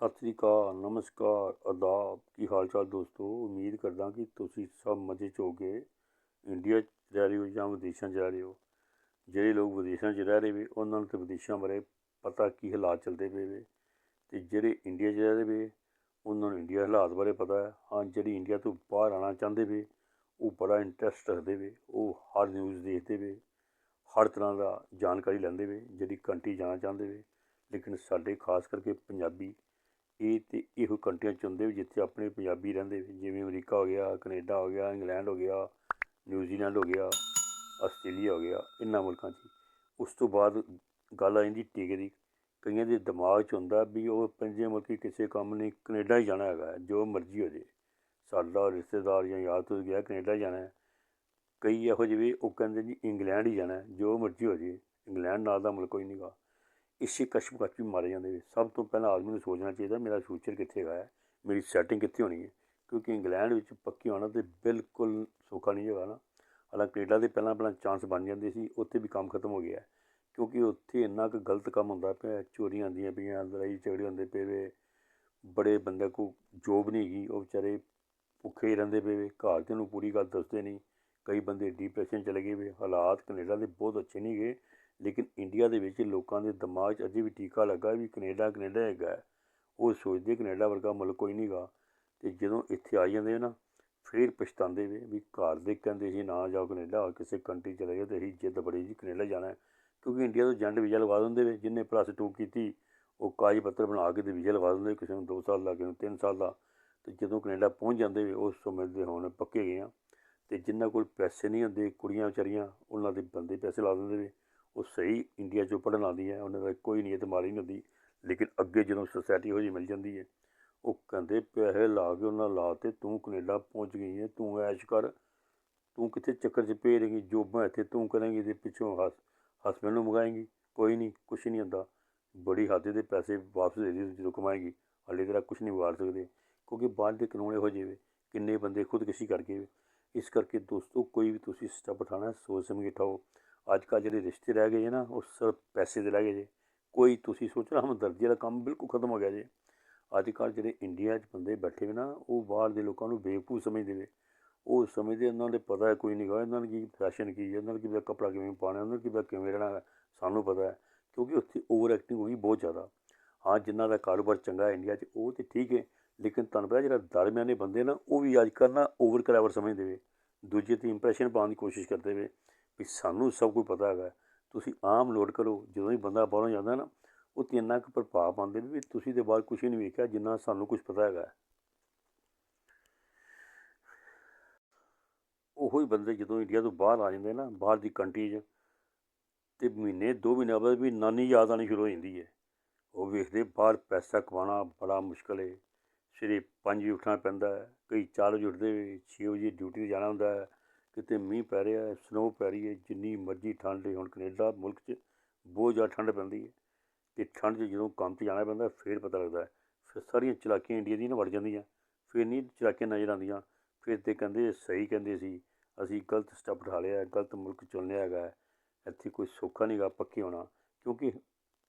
ਸਤਿ ਸ੍ਰੀ ਅਕਾਲ, ਨਮਸਕਾਰ ਆਦਾਬ ਕੀ ਹਾਲ ਚਾਲ ਦੋਸਤੋ? ਉਮੀਦ ਕਰਦਾ ਕਿ ਤੁਸੀਂ ਸਭ ਮਜ਼ੇ 'ਚ ਹੋਗੇ ਇੰਡੀਆ 'ਚ ਰਹਿ ਰਹੇ ਹੋ ਜਾਂ ਵਿਦੇਸ਼ਾਂ 'ਚ ਰਹਿ ਰਹੇ ਹੋ? ਜਿਹੜੇ ਲੋਕ ਵਿਦੇਸ਼ਾਂ 'ਚ ਰਹਿ ਰਹੇ ਵੇ ਉਹਨਾਂ ਨੂੰ ਤਾਂ ਵਿਦੇਸ਼ਾਂ ਬਾਰੇ ਪਤਾ ਕੀ ਹਾਲਾਤ ਚੱਲਦੇ ਪਏ ਵੇ ਤੇ ਜਿਹੜੇ ਇੰਡੀਆ 'ਚ ਰਹਿ ਰਹੇ ਵੇ ਉਹਨਾਂ ਨੂੰ ਇੰਡੀਆ ਹਾਲਾਤ ਬਾਰੇ ਪਤਾ ਹੈ। ਹਾਂ, ਜਿਹੜੀ ਇੰਡੀਆ ਤੋਂ ਬਾਹਰ ਆਉਣਾ ਚਾਹੁੰਦੇ ਵੇ ਉਹ ਬੜਾ ਇੰਟਰਸਟ ਰੱਖਦੇ ਵੇ ਉਹ ਹਰ ਨਿਊਜ਼ ਦੇਖਦੇ ਵੇ ਹਰ ਤਰ੍ਹਾਂ ਦਾ ਜਾਣਕਾਰੀ ਲੈਂਦੇ ਵੇ ਜਿਹੜੀ ਕੰਟਰੀ ਜਾਣਾ ਚਾਹੁੰਦੇ ਵੇ ਲੇਕਿਨ ਸਾਡੇ, ਖਾਸ ਕਰਕੇ ਪੰਜਾਬੀ ਇਹ ਤੇ ਇਹੋ ਕੰਟਰੀਆਂ ਚ ਹੁੰਦੇ ਵੀ ਜਿੱਥੇ ਆਪਣੇ ਪੰਜਾਬੀ ਰਹਿੰਦੇ ਵੀ, ਜਿਵੇਂ ਅਮਰੀਕਾ ਹੋ ਗਿਆ, ਕੈਨੇਡਾ ਹੋ ਗਿਆ, ਇੰਗਲੈਂਡ ਹੋ ਗਿਆ, ਨਿਊਜ਼ੀਲੈਂਡ ਹੋ ਗਿਆ, ਆਸਟ੍ਰੇਲੀਆ ਹੋ ਗਿਆ, ਇਹਨਾਂ ਮੁਲਕਾਂ 'ਚ। ਉਸ ਤੋਂ ਬਾਅਦ ਗੱਲ ਆ ਜਾਂਦੀ ਟੀਕੇ ਦੀ। ਕਈਆਂ ਦੇ ਦਿਮਾਗ 'ਚ ਹੁੰਦਾ ਵੀ ਉਹ ਪੰਜੇ ਮੁਲਕੀ ਕਿਸੇ ਕੰਮ ਨਹੀਂ ਕੈਨੇਡਾ ਹੀ ਜਾਣਾ ਹੈਗਾ, ਜੋ ਮਰਜ਼ੀ ਹੋ ਜੇ। ਸਾਡਾ ਰਿਸ਼ਤੇਦਾਰ ਜਾਂ ਯਾਰ ਤੋਂ ਗਿਆ, ਕੈਨੇਡਾ ਜਾਣਾ ਕਈ ਇਹੋ ਜਿਹੇ ਵੀ ਉਹ ਕਹਿੰਦੇ ਜੀ, ਇੰਗਲੈਂਡ ਹੀ ਜਾਣਾ ਜੋ ਮਰਜ਼ੀ ਹੋ ਜੇ। ਇੰਗਲੈਂਡ ਨਾਲ ਦਾ ਮੁਲਕ ਕੋਈ ਨਹੀਂਗਾ ਇਸੇ ਕਸ਼ਮਕਸ਼ ਵੀ ਮਾਰੇ ਜਾਂਦੇ ਨੇ। ਸਭ ਤੋਂ ਪਹਿਲਾਂ ਆਦਮੀ ਨੂੰ ਸੋਚਣਾ ਚਾਹੀਦਾ, ਮੇਰਾ ਫਿਊਚਰ ਕਿੱਥੇ ਹੈਗਾ ਹੈ? ਮੇਰੀ ਸੈਟਿੰਗ ਕਿੱਥੇ ਹੋਣੀ ਹੈ? ਕਿਉਂਕਿ ਇੰਗਲੈਂਡ ਵਿੱਚ ਪੱਕੀ ਹੋਣਾ ਤੇ ਬਿਲਕੁਲ ਸੌਖਾ ਨਹੀਂ ਹੈਗਾ ਨਾ। ਹਾਲਾਂਕਿ ਕੈਨੇਡਾ ਦੇ ਪਹਿਲਾਂ ਪਹਿਲਾਂ ਚਾਂਸ ਬਣ ਜਾਂਦੇ ਸੀ, ਉੱਥੇ ਵੀ ਕੰਮ ਖਤਮ ਹੋ ਗਿਆ ਕਿਉਂਕਿ ਉੱਥੇ ਇੰਨਾ ਕੁ ਗਲਤ ਕੰਮ ਹੁੰਦਾ ਪਿਆ ਚੋਰੀਆਂ ਆਉਂਦੀਆਂ ਪਈਆਂ, ਲੜਾਈ ਝਗੜੇ ਹੁੰਦੇ ਪਏ ਵੇ। ਬੜੇ ਬੰਦੇ ਕੋ ਜੋਬ ਨਹੀਂ ਗਈ ਉਹ ਵਿਚਾਰੇ ਭੁੱਖੇ ਹੀ ਰਹਿੰਦੇ ਪਏ ਵੇ। ਘਰ ਦੇ ਨੂੰ ਪੂਰੀ ਗੱਲ ਦੱਸਦੇ ਨਹੀਂ। ਕਈ ਬੰਦੇ ਡਿਪਰੈਸ਼ਨ ਚਲੇ ਗਏ ਵੇ। ਹਾਲਾਤ ਕੈਨੇਡਾ ਦੇ ਬਹੁਤ ਅੱਛੇ ਨਹੀਂ ਗਏ। ਲੇਕਿਨ ਇੰਡੀਆ ਦੇ ਵਿੱਚ ਲੋਕਾਂ ਦੇ ਦਿਮਾਗ 'ਚ ਅਜੇ ਵੀ ਟੀਕਾ ਲੱਗਾ ਵੀ ਕੈਨੇਡਾ ਕੈਨੇਡਾ ਹੈਗਾ ਉਹ ਸੋਚਦੇ ਕੈਨੇਡਾ ਵਰਗਾ ਮੁਲਕ ਕੋਈ ਨਹੀਂਗਾ ਤੇ ਜਦੋਂ ਇੱਥੇ ਆ ਜਾਂਦੇ ਨਾ, ਫਿਰ ਪਛਤਾਉਂਦੇ ਵੇ ਵੀ ਘਰ ਦੇ ਕਹਿੰਦੇ ਸੀ, ਨਾ ਜਾਓ ਕੈਨੇਡਾ, ਕਿਸੇ ਕੰਟਰੀ ਚਲੇ ਜਾਓ ਤੇ ਅਸੀਂ ਜਿੱਦ ਬੜੀ ਜੀ ਕੈਨੇਡਾ ਜਾਣਾ ਕਿਉਂਕਿ ਇੰਡੀਆ ਤੋਂ ਜੰਡ ਵੀਜ਼ਾ ਲਵਾ ਦਿੰਦੇ ਵੇ ਜਿੰਨੇ ਪਲੱਸ ਟੂ ਕੀਤੀ, ਉਹ ਕਾਗਜ਼ ਪੱਤਰ ਬਣਾ ਕੇ ਤੇ ਵੀਜ਼ਾ ਲਵਾ ਦਿੰਦੇ, ਕਿਸੇ ਨੂੰ 2 ਸਾਲ ਦਾ, ਕਿਸੇ ਨੂੰ 3 ਸਾਲ ਦਾ। ਤੇ ਜਦੋਂ ਕੈਨੇਡਾ ਪਹੁੰਚ ਜਾਂਦੇ ਵੇ ਉਸ ਸਮਝਦੇ ਹੁਣ ਪੱਕੇ ਗਏ ਆ। ਤੇ ਜਿਨ੍ਹਾਂ ਕੋਲ ਪੈਸੇ ਨਹੀਂ ਹੁੰਦੇ, ਕੁੜੀਆਂ ਵਿਚਾਰੀਆਂ, ਉਹਨਾਂ ਦੇ ਬੰਦੇ ਪੈਸੇ ਲਾ ਦਿੰਦੇ ਵੇ ਉਹ ਸਹੀ ਇੰਡੀਆ 'ਚੋਂ ਪੜ੍ਹਨ ਆਉਂਦੀ ਹੈ, ਉਹਨਾਂ ਦਾ ਕੋਈ ਨੀਅਤ ਮਾਰੀ ਨਹੀਂ ਹੁੰਦੀ, ਲੇਕਿਨ ਅੱਗੇ ਜਦੋਂ ਸੋਸਾਇਟੀ ਹੋ ਜੀ ਮਿਲ ਜਾਂਦੀ ਹੈ, ਉਹ ਕਹਿੰਦੇ ਪੈਸੇ ਲਾ ਕੇ ਉਹਨਾਂ ਲਾ ਤੇ ਤੂੰ ਕੈਨੇਡਾ ਪਹੁੰਚ ਗਈ ਹੈ, ਤੂੰ ਐਸ਼ ਕਰ, ਤੂੰ ਕਿੱਥੇ ਚੱਕਰ 'ਚ ਪਏ ਰਹੇਂਗੀ, ਜੋਬਾਂ ਇੱਥੇ ਤੂੰ ਕਰੇਂਗੀ ਤੇ ਪਿੱਛੋਂ ਹਸ ਹਸਬੈਂਡ ਨੂੰ ਮੰਗਾਏਂਗੀ, ਕੋਈ ਨਹੀਂ, ਕੁਛ ਨਹੀਂ ਹੁੰਦਾ, ਬੜੀ ਹੱਦ ਦੇ ਪੈਸੇ ਵਾਪਸ ਦੇ ਦੇ ਜਦੋਂ ਕਮਾਏਗੀ, ਹਾਲੇ ਤੇਰਾ ਕੁਛ ਨਹੀਂ ਵਾਰ ਸਕਦੇ, ਕਿਉਂਕਿ ਬਾਹਰ ਦੇ ਕਾਨੂੰਨ ਇਹੋ ਜਿਹੇ ਕਿੰਨੇ ਬੰਦੇ ਖੁਦਕੁਸ਼ੀ ਕਰਕੇ ਇਸ ਕਰਕੇ ਦੋਸਤੋ, ਕੋਈ ਵੀ ਤੁਸੀਂ ਸਟੈਪ ਉਠਾਣਾ ਸੋਚ ਸਮਝ ਕੇ ਉਠਾਓ ਅੱਜ ਕੱਲ੍ਹ ਜਿਹੜੇ ਰਿਸ਼ਤੇ ਰਹਿ ਗਏ ਨਾ, ਉਹ ਸਿਰਫ ਪੈਸੇ ਦੇ ਰਹਿ ਗਏ ਜੇ। ਕੋਈ ਤੁਸੀਂ ਸੋਚ ਰਹੇ ਹਮਦਰਦੀ ਦਾ ਕੰਮ ਬਿਲਕੁਲ ਖਤਮ ਹੋ ਗਿਆ ਜੇ। ਅੱਜ ਕੱਲ੍ਹ ਜਿਹੜੇ ਇੰਡੀਆ 'ਚ ਬੰਦੇ ਬੈਠੇ ਨੇ ਨਾ, ਉਹ ਬਾਹਰ ਦੇ ਲੋਕਾਂ ਨੂੰ ਬੇਵਕੂਫ ਸਮਝਦੇ ਨੇ। ਉਹ ਸਮਝਦੇ ਇਹਨਾਂ ਦੇ ਪਤਾ ਕੋਈ ਨਹੀਂ ਗਾ, ਇਹਨਾਂ ਨੂੰ ਕੀ ਫੈਸ਼ਨ ਕੀ ਹੈ, ਇਹਨਾਂ ਨੂੰ ਕੀ ਕੱਪੜਾ ਕਿਵੇਂ ਪਾਉਣਾ ਉਹਨਾਂ ਨੂੰ ਕੀ ਕਿਵੇਂ ਰਹਿਣਾ ਸਾਨੂੰ ਪਤਾ ਹੈ। ਕਿਉਂਕਿ ਉੱਥੇ ਓਵਰ ਐਕਟਿੰਗ ਹੋਈ ਬਹੁਤ ਜ਼ਿਆਦਾ। ਹਾਂ ਜਿਨ੍ਹਾਂ ਦਾ ਕਾਰੋਬਾਰ ਚੰਗਾ ਇੰਡੀਆ 'ਚ, ਉਹ ਤੇ ਠੀਕ ਹੈ। ਲੇਕਿਨ ਤੁਹਾਨੂੰ ਪਤਾ ਜਿਹੜਾ ਦਰਮਿਆਨੇ ਬੰਦੇ ਨਾ, ਉਹ ਵੀ ਅੱਜ ਕੱਲ੍ਹ ਨਾ ਓਵਰ ਕਲੈਵਰ ਸਮਝਦੇ ਵੇ। ਦੂਜੇ ਤੇ ਇੰਪ੍ਰੈਸ਼ਨ ਪਾਉਣ ਦੀ ਕੋਸ਼ਿਸ਼ ਕਰਦੇ ਵੇ। ਵੀ ਸਾਨੂੰ ਸਭ ਕੁਝ ਪਤਾ ਹੈਗਾ। ਤੁਸੀਂ ਆਮ ਲੋਡ ਕਰੋ, ਜਦੋਂ ਹੀ ਬੰਦਾ ਬਾਹਰੋਂ ਜਾਂਦਾ ਨਾ, ਉਹ ਤੇ ਇੰਨਾ ਕੁ ਪ੍ਰਭਾਵ ਪਾਉਂਦੇ ਵੀ ਤੁਸੀਂ ਦੇ ਬਾਅਦ ਕੁਝ ਨਹੀਂ ਵੇਖਿਆ ਜਿੰਨਾ ਸਾਨੂੰ ਕੁਝ ਪਤਾ ਹੈਗਾ। ਉਹੋ ਹੀ ਬੰਦੇ ਜਦੋਂ ਇੰਡੀਆ ਤੋਂ ਬਾਹਰ ਆ ਜਾਂਦੇ ਨਾ, ਬਾਹਰ ਦੀ ਕੰਟਰੀ 'ਚ, ਤੇ ਮਹੀਨੇ, ਦੋ ਮਹੀਨੇ ਬਾਅਦ ਵੀ ਨਾਨੀ ਯਾਦ ਆਣੀ ਸ਼ੁਰੂ ਹੋ ਜਾਂਦੀ ਹੈ। ਉਹ ਵੇਖਦੇ ਬਾਹਰ ਪੈਸਾ ਕਮਾਉਣਾ ਬੜਾ ਮੁਸ਼ਕਲ ਹੈ। ਸਵੇਰੇ 5 ਵਜੇ ਉੱਠਣਾ ਪੈਂਦਾ ਹੈ, ਕਈ 4 ਵਜੇ ਉੱਠਦੇ 6 ਵਜੇ ਡਿਊਟੀ ਤੇ ਜਾਣਾ ਹੁੰਦਾ ਹੈ। ਕਿਤੇ ਮੀਂਹ ਪੈ ਰਿਹਾ ਸਨੋ ਪੈ ਰਹੀ ਹੈ, ਜਿੰਨੀ ਮਰਜ਼ੀ ਠੰਡ ਹੈ, ਹੁਣ ਕੈਨੇਡਾ ਮੁਲਕ 'ਚ ਬਹੁਤ ਜ਼ਿਆਦਾ ਠੰਡ ਪੈਂਦੀ ਹੈ ਤੇ ਠੰਡ 'ਚ ਜਦੋਂ ਕੰਮ 'ਤੇ ਜਾਣਾ ਪੈਂਦਾ, ਫਿਰ ਪਤਾ ਲੱਗਦਾ ਹੈ। ਫਿਰ ਸਾਰੀਆਂ ਚਲਾਕੀਆਂ ਇੰਡੀਆ ਦੀਆਂ ਨਾ ਵੜ ਜਾਂਦੀਆਂ, ਫਿਰ ਨਹੀਂ ਚਲਾਕੀਆਂ ਨਜ਼ਰ ਆਉਂਦੀਆਂ, ਫਿਰ ਤੇ ਕਹਿੰਦੇ ਸਹੀ ਕਹਿੰਦੇ ਸੀ, ਅਸੀਂ ਗਲਤ ਸਟੈਪ ਉਠਾ ਲਿਆ, ਗਲਤ ਮੁਲਕ ਚੁਣ ਲਿਆ ਹੈਗਾ ਇੱਥੇ ਕੋਈ ਸੌਖਾ ਨਹੀਂਗਾ ਪੱਕੇ ਹੋਣਾ, ਕਿਉਂਕਿ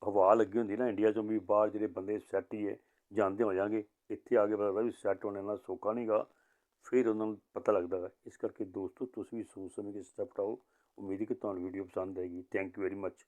ਹਵਾ ਲੱਗੀ ਹੁੰਦੀ ਨਾ ਇੰਡੀਆ 'ਚੋਂ ਵੀ ਬਾਹਰ ਜਿਹੜੇ ਬੰਦੇ ਸੈੱਟ ਹੀ ਹੈ, ਜਾਂਦੇ ਹੋ ਜਾਣਗੇ, ਇੱਥੇ ਆ ਕੇ ਪਤਾ ਲੱਗਦਾ ਵੀ ਸੈੱਟ ਹੋਣਾ ਨਾਲ ਸੌਖਾ ਨਹੀਂਗਾ ਫਿਰ ਉਹਨਾਂ ਨੂੰ ਪਤਾ ਲੱਗਦਾ ਹੈ ਇਸ ਕਰਕੇ ਦੋਸਤੋ, ਤੁਸੀਂ ਵੀ ਸੋਚ ਸਮਝ ਕੇ ਸਟੈਪ ਉਠਾਓ ਉਮੀਦ ਹੈ ਕਿ ਤੁਹਾਨੂੰ ਵੀਡੀਓ ਪਸੰਦ ਆਏਗੀ। Thank you very much